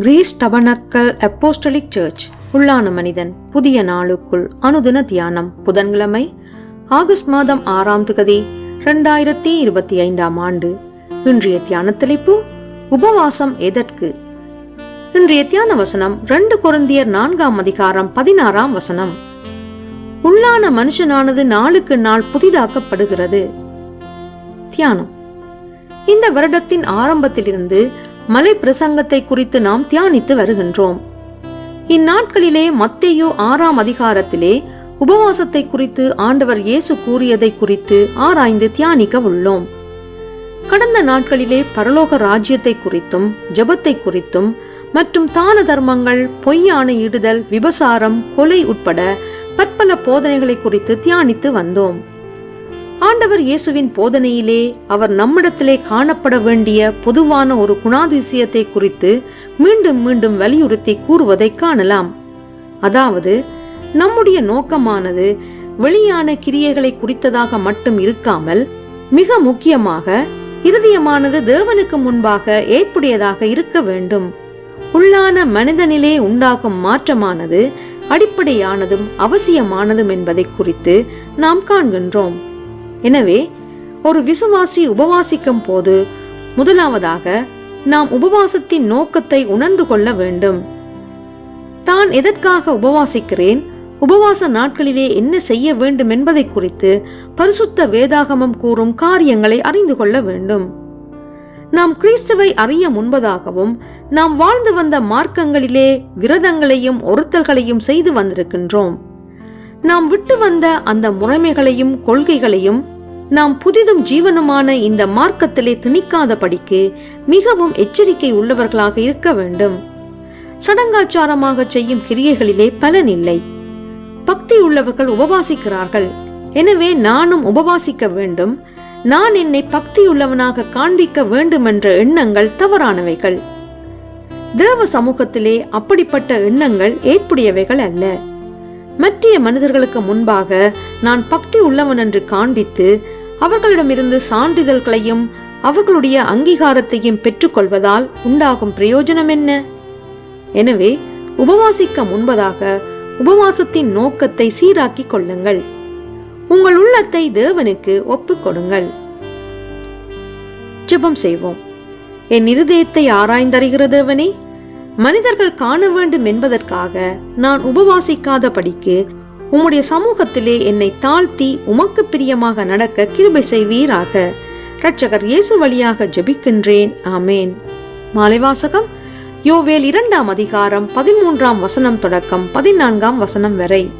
Greece tabernacle apostolic search உள்ளான மனிதன் புதிய நாளுக்குள் அனுதின தியானம் புதன்கிழமை ஆகஸ்ட் மாதம் ஆறாம் திகதி ரெண்டாயிரத்தி இருபத்தி ஐந்தாம் ஆண்டு. இன்றைய தியான தலைப்பு உபவாசம் எதற்கு? இன்றைய தியான வசனம் ரெண்டு கொரிந்தியர் நான்காம் அதிகாரம் பதினாறாம் வசனம். உள்ளான மனுஷனானது நாளுக்கு நாள் புதிதாக்கப்படுகிறது. தியானம். இந்த வருடத்தின் ஆரம்பத்திலிருந்து மலை பிரசங்கத்தை குறித்து நாம் தியானித்து வருகின்றோம். இந்நாட்களிலே மத்தேயு ஆறாம் அதிகாரத்திலே உபவாசத்தை குறித்து ஆண்டவர் இயேசு கூறியதை குறித்து ஆராய்ந்து தியானிக்க உள்ளோம். கடந்த நாட்களிலே பரலோக ராஜ்யத்தை குறித்தும் ஜெபத்தை குறித்தும் மற்றும் தான தர்மங்கள் பொய்யான இடுதல் விபசாரம் கொலை உட்பட பற்பல போதனைகளை குறித்து தியானித்து வந்தோம். ஆண்டவர் இயேசுவின் போதனையிலே அவர் நம்மிடத்திலே காணப்பட வேண்டிய பொதுவான ஒரு குணாதிசயத்தை குறித்து மீண்டும் மீண்டும் வலியுறுத்தி கூறுவதை காணலாம். அதாவது நம்முடைய நோக்கமானது வெளியான கிரியைகளை குறித்ததாக மட்டும் இருக்காமல் மிக முக்கியமாக இருதயமானது தேவனுக்கு முன்பாக ஏற்புடையதாக இருக்க வேண்டும். உள்ளான மனிதனிலே உண்டாகும் மாற்றமானது அடிப்படையானதும் அவசியமானதும் என்பதை குறித்து நாம் காண்கின்றோம். எனவே ஒரு விசுவாசி உபவாசிக்கும் போது முதலாவதாக நாம் உபவாசத்தின் நோக்கத்தை உணர்ந்து கொள்ள வேண்டும். தான் எதற்காக உபவாசிக்கிறேன்? உபவாச நாட்களிலே என்ன செய்ய வேண்டும் என்பதை குறித்து பரிசுத்த வேதாகமம் கூறும் காரியங்களை அறிந்து கொள்ள வேண்டும். நாம் கிறிஸ்துவை அறிய முன்பதாகவும் நாம் வாழ்ந்து வந்த மார்க்கங்களிலே விரதங்களையும் ஒருத்தல்களையும் செய்து வந்திருக்கின்றோம். நாம் விட்டு வந்த அந்த முறைமைகளையும் கொள்கைகளையும் நாம் புதிதும் ஜீவனுமான இந்த மார்க்கத்திலே திணிக்காதபடிக்கு மிகவும் எச்சரிக்கை உள்ளவர்களாக இருக்க வேண்டும். சடங்காச்சாரமாக செய்யும் கிரியைகளிலே பலன் இல்லை. பக்தி உள்ளவர்கள் உபவாசிக்கிறார்கள். எனவே நானும் உபவாசிக்க வேண்டும். நான் என்னை பக்தியுள்ளவனாக காண்பிக்க வேண்டும் என்ற எண்ணங்கள் தவறானவைகள். தேவ சமூகத்திலே அப்படிப்பட்ட எண்ணங்கள் ஏற்புடையவைகள் அல்ல. மற்றிய மனிதர்களுக்கு முன்பாக நான் பக்தி உள்ளவன் என்று காண்பித்து அவர்களிடமிருந்து சான்றிதழ்களையும் அவர்களுடைய அங்கீகாரத்தையும் பெற்றுக்கொள்வதால் உண்டாகும் பிரயோஜனம் என்ன? எனவே உபவாசிக்க முன்பதாக உபவாசத்தின் நோக்கத்தை சீராக்கிக் கொள்ளுங்கள். உங்கள் உள்ளத்தை தேவனுக்கு ஒப்புக் கொடுங்கள். ஜெபம் செய்வோம். என் இருதயத்தை ஆராய்ந்தறிகிற தேவனே மனிதர்கள் காண வேண்டும் என்பதற்காக நான் உபவாசிக்காதபடிக்கு உம்முடைய சமூகத்திலே என்னை தாழ்த்தி உமக்கு பிரியமாக நடக்க கிருபை செய்வீராக. ரட்சகர் இயேசு வழியாக ஜெபிக்கின்றேன். ஆமேன். மாலைவாசகம் யோவேல் இரண்டாம் அதிகாரம் பதிமூன்றாம் வசனம் தொடக்கம் பதினான்காம் வசனம் வரை.